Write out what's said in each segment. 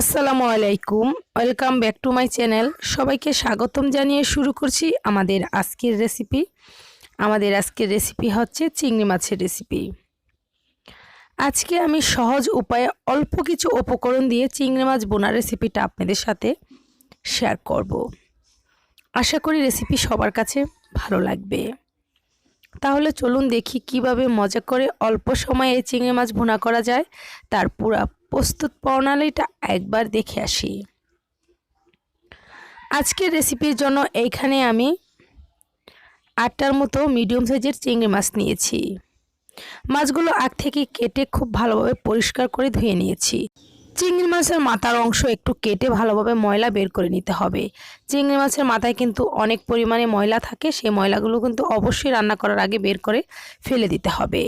আসসালামু আলাইকুম, welcome back to my channel. সবাইকে স্বাগতম জানিয়ে শুরু করছি আমাদের আজকের রেসিপি। আমাদের আজকের রেসিপি হচ্ছে চিংড়ি মাছের রেসিপি। আজকে আমি সহজ উপায়ে অল্প কিছু উপকরণ দিয়ে চিংড়ি মাছ বোনার রেসিপিটা আপনাদের সাথে শেয়ার করব। আশা করি রেসিপি সবার কাছে ভালো লাগবে। তাহলে চলুন দেখি কীভাবে মজা করে অল্প সময়ে চিংড়ি মাছ ভুনা করা যায়, তার পুরা প্রস্তুত প্রণালীটা একবার দেখে আসি। আজকের রেসিপির জন্য এইখানে আমি আটটার মতো মিডিয়াম সাইজের চিংড়ি মাছ নিয়েছি। মাছগুলো আগ থেকে কেটে খুব ভালোভাবে পরিষ্কার করে ধুয়ে নিয়েছি। চিংড়ি মাছের মাথার অংশ একটু কেটে ভালোভাবে ময়লা বের করে নিতে হবে। চিংড়ি মাছের মাথায় কিন্তু অনেক পরিমাণে ময়লা থাকে, সেই ময়লাগুলো কিন্তু অবশ্যই রান্না করার আগে বের করে ফেলে দিতে হবে।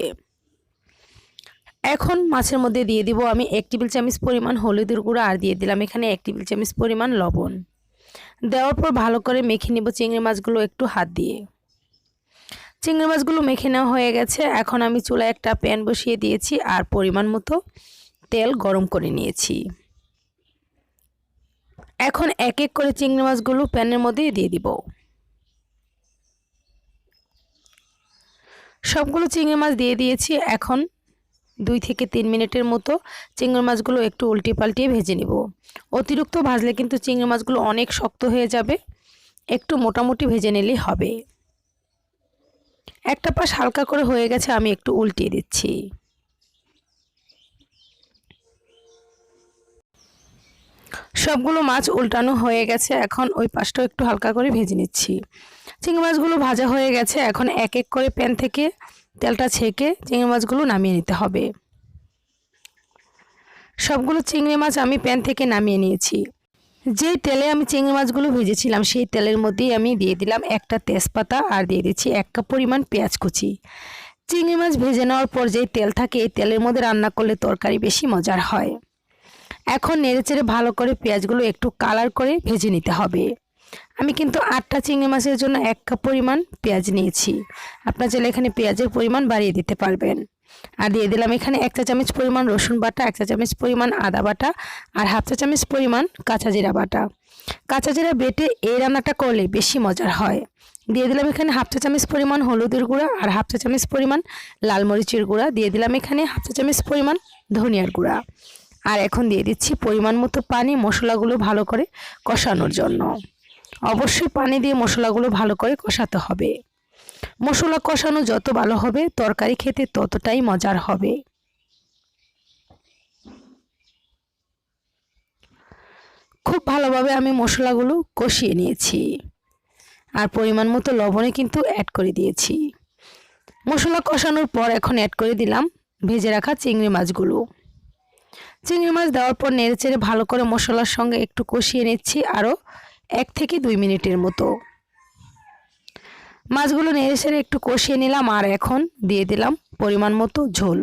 এখন মাছের মধ্যে দিয়ে দিব আমি এক টেবিল চামচ পরিমাণ হলুদের গুঁড়ো আর দিয়ে দিলাম এখানে এক টেবিল চামচ পরিমাণ লবণ। দেওয়ার পর ভালো করে মেখে নেব চিংড়ি মাছগুলো একটু হাত দিয়ে। চিংড়ি মাছগুলো মেখে নেওয়া হয়ে গেছে। এখন আমি চুলায় একটা প্যান বসিয়ে দিয়েছি আর পরিমাণ মতো তেল গরম করে নিয়েছি। এখন এক এক করে চিংড়ি মাছগুলো প্যানের মধ্যে দিয়ে দিব। সবগুলো চিংড়ি মাছ দিয়ে দিয়েছি। এখন দুই থেকে তিন মিনিটের মতো চিংড়ি মাছগুলো একটু উল্টে পাল্টিয়ে ভেজে নিব। অতিরিক্ত ভাজলে কিন্তু চিংড়ি মাছগুলো অনেক শক্ত হয়ে যাবে। একটু মোটামুটি ভেজে নিলেই হবে। একটা পাশ হালকা করে হয়ে গেছে, আমি একটু উল্টিয়ে দিচ্ছি। সবগুলো মাছ উল্টানো হয়ে গেছে, এখন ওই পাশটাও একটু হালকা করে ভেজে নিচ্ছি। চিংড়ি মাছগুলো ভাজা হয়ে গেছে, এখন এক এক করে প্যান থেকে তেলটা ছেঁকে চিংড়ি মাছগুলো নামিয়ে নিতে হবে। সবগুলো চিংড়ি মাছ আমি প্যান থেকে নামিয়ে নিয়েছি। যেই তেলে আমি চিংড়ি মাছগুলো ভেজেছিলাম, সেই তেলের মধ্যেই আমি দিয়ে দিলাম একটা তেজপাতা আর দিয়ে দিচ্ছি এক কাপ পরিমাণ পেঁয়াজ কুচি। চিংড়ি মাছ ভেজে নেওয়ার পর যেই তেল থাকে, এই তেলের মধ্যে রান্না করলে তরকারি বেশি মজার হয়। এখন নেড়েচেড়ে ভালো করে পেঁয়াজগুলো একটু কালার করে ভেজে নিতে হবে। আমি কিন্তু আটটা চিংড়ি মাছের জন্য এক কাপ পরিমাণ পেঁয়াজ নিয়েছি। আপনার চাইলে এখানে পেঁয়াজের পরিমাণ বাড়িয়ে দিতে পারবেন। আর দিয়ে দিলাম এখানে এক চা চামচ পরিমাণ রসুন বাটা, এক চা চামচ পরিমাণ আদা বাটা আর হাফ চা চামচ পরিমাণ কাঁচা জিরা বাটা। কাঁচা জিরা বেটে এই রান্নাটা করলে বেশি মজার হয়। দিয়ে দিলাম এখানে হাফ চা চামচ পরিমাণ হলুদের গুঁড়া আর হাফ চা চামচ পরিমাণ লাল মরিচের গুঁড়া। দিয়ে দিলাম এখানে হাফ চা চামচ পরিমাণ ধনিয়ার গুঁড়া। আর এখন দিয়ে দিচ্ছি পরিমাণ মতো পানি মশলাগুলো ভালো করে কষানোর জন্য। অবশ্যই পানি দিয়ে মশলাগুলো ভালো করে কষাতে হবে। মশলা কষানো যত ভালো হবে, তরকারি খেতে ততটাই মজার হবে। খুব ভালোভাবে আমি মশলাগুলো কষিয়ে নিয়েছি। আর পরিমাণ মতো লবণে কিন্তু অ্যাড করে দিয়েছি। মশলা কষানোর পর এখন অ্যাড করে দিলাম ভেজে রাখা চিংড়ি মাছগুলো। চিংড়ি মাছ দেওয়ার পর নেড়ে চেড়ে ভালো করে মশলার সঙ্গে একটু কষিয়ে নিচ্ছি, আরও এক থেকে দুই মিনিটের মতো। মাছগুলো নেড়ে সেড়ে একটু কষিয়ে নিলাম আর এখন দিয়ে দিলাম পরিমাণ মতো ঝোল।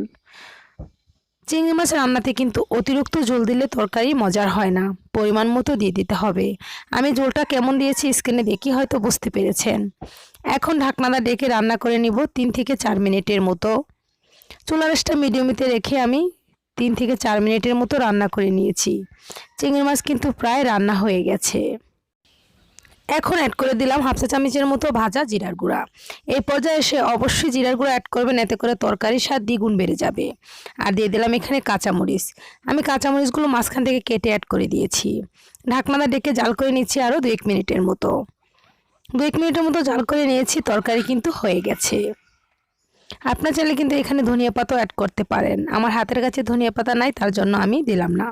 চিংড়ি মাছ রান্নাতে কিন্তু অতিরিক্ত ঝোল দিলে তরকারি মজার হয় না, পরিমাণ মতো দিয়ে দিতে হবে। আমি ঝোলটা কেমন দিয়েছি স্ক্রিনে দেখি হয়তো বুঝতে পেরেছেন। এখন ঢাকনাদা ডেকে রান্না করে নিব তিন থেকে চার মিনিটের মতো। চুলা চুলারেসটা মিডিয়ামিতে রেখে আমি তিন থেকে চার মিনিটের মতো রান্না করে নিয়েছি। চিংড়ি মাছ কিন্তু প্রায় রান্না হয়ে গেছে। এখন অ্যাড করে দিলাম হাফ চা চামচের মতো ভাজা জিরার গুঁড়া। এই পর্যায়ে এসে অবশ্যই জিরার গুঁড়া অ্যাড করবেন, এতে করে তরকারির স্বাদ দ্বিগুণ বেড়ে যাবে। আর দিয়ে দিলাম এখানে কাঁচামরিচ। আমি কাঁচামরিচগুলো মাঝখান থেকে কেটে অ্যাড করে দিয়েছি। ঢাকনাটা ডেকে জাল করে নিচ্ছি আরও দু এক মিনিটের মতো। দু এক মিনিটের মতো জাল করে নিয়েছি, তরকারি কিন্তু হয়ে গেছে। আপনার চাইলে কিন্তু এখানে ধনিয়া পাতাও অ্যাড করতে পারেন। আমার হাতের কাছে ধনিয়া পাতা নাই, তার জন্য আমি দিলাম না।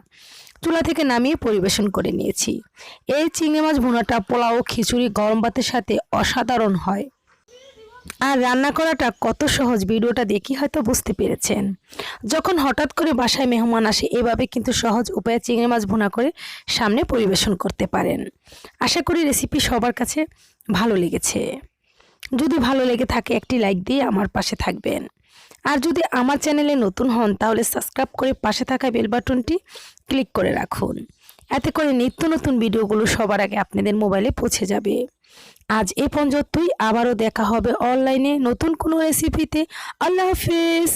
চুলা থেকে নামিয়ে পরিবেশন করে নিয়েছি। এই চিংড়ি মাছ ভুনাটা পোলাও, খিচুড়ি, গরম ভাতের সাথে অসাধারণ হয়। আর রান্না করাটা কত সহজ, ভিডিওটা দেখি হয়তো বুঝতে পেরেছেন। যখন হঠাৎ করে বাসায় মেহমান আসে, এভাবে কিন্তু সহজ উপায়ে চিংড়ি মাছ ভুনা করে সামনে পরিবেশন করতে পারেন। আশা করি রেসিপি সবার কাছে ভালো লেগেছে। যদি ভালো লেগে থাকে, একটি লাইক দিয়ে আমার পাশে থাকবেন। আর যদি আমার চ্যানেলে নতুন হন, তাহলে সাবস্ক্রাইব করে পাশে থাকা বেল বাটনটি ক্লিক করে রাখুন। এতে করে নিত্য নতুন ভিডিওগুলো সবার আগে আপনাদের মোবাইলে পৌঁছে যাবে। আজ এ পর্যন্তই। আবারও দেখা হবে অনলাইনে নতুন কোনো রেসিপিতে আল্লাহ হাফিজ!